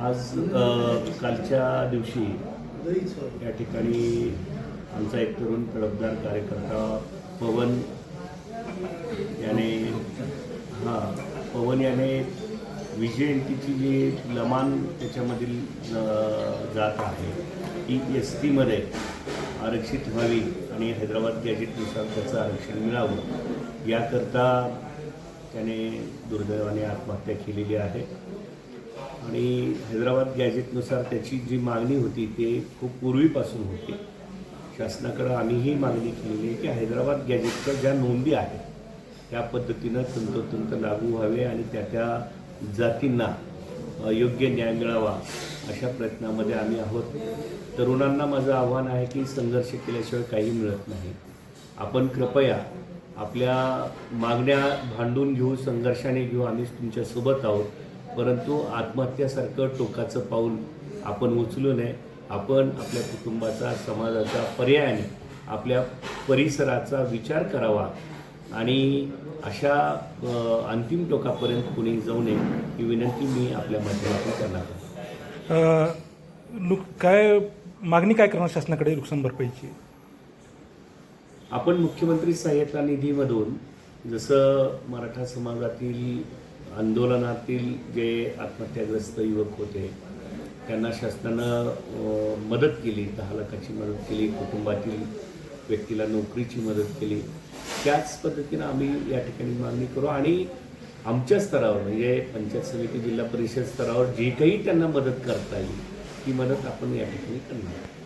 आज कालच्या दिवशी या ठिकाणी आमचा एक तरुण तडफदार कार्यकर्ता पवन याने हां पवन याने विजयंतीची जी लमान त्याच्यामधील जात आहे ती एस टीमध्ये आरक्षित व्हावी आणि हैदराबाद गॅजेटनुसार त्याचं आरक्षण मिळावं याकरता त्याने दुर्दैवाने आत्महत्या केलेली आहे. आणि हैदराबाद गॅजेटनुसार त्याची जी मागणी होती ते खूप पूर्वीपासून होती. शासनाकडं आम्हीही मागणी केलेली आहे की हैदराबाद गॅजेटच्या ज्या नोंदी आहेत त्या पद्धतीनं तंतोतंत लागू व्हावे आणि त्या त्या जातींना योग्य न्याय मिळावा अशा प्रयत्नामध्ये आम्ही आहोत. तरुणांना माझं आव्हान आहे की संघर्ष केल्याशिवाय काही मिळत नाही. आपण कृपया आपल्या मागण्या भांडून घेऊ संघर्षाने घेऊ आम्ही तुमच्यासोबत आहोत. परंतु आत्महत्यासारखं टोकाचं पाऊल आपण उचलू नये. आपण आपल्या कुटुंबाचा समाजाचा पर्यायाने आपल्या परिसराचा विचार करावा आणि अशा अंतिम टोकापर्यंत कोणी जाऊ नये ही विनंती मी आपल्या माध्यमातून करणार नुक काय मागणी काय करणार शासनाकडे नुकसान भरपाईची? आपण मुख्यमंत्री सहाय्यता निधीमधून जसं मराठा समाजातील आंदोलनातील जे आत्महत्याग्रस्त युवक होते त्यांना शासनानं मदत केली दहा लाखाची मदत केली कुटुंबातील व्यक्तीला नोकरीची मदत केली त्याच पद्धतीनं आम्ही या ठिकाणी मागणी करू आणि आमच्या स्तरावर म्हणजे पंचायत समिती जिल्हा परिषद स्तरावर जे काही त्यांना मदत करता येईल ती मदत आपण या ठिकाणी करणार आहोत.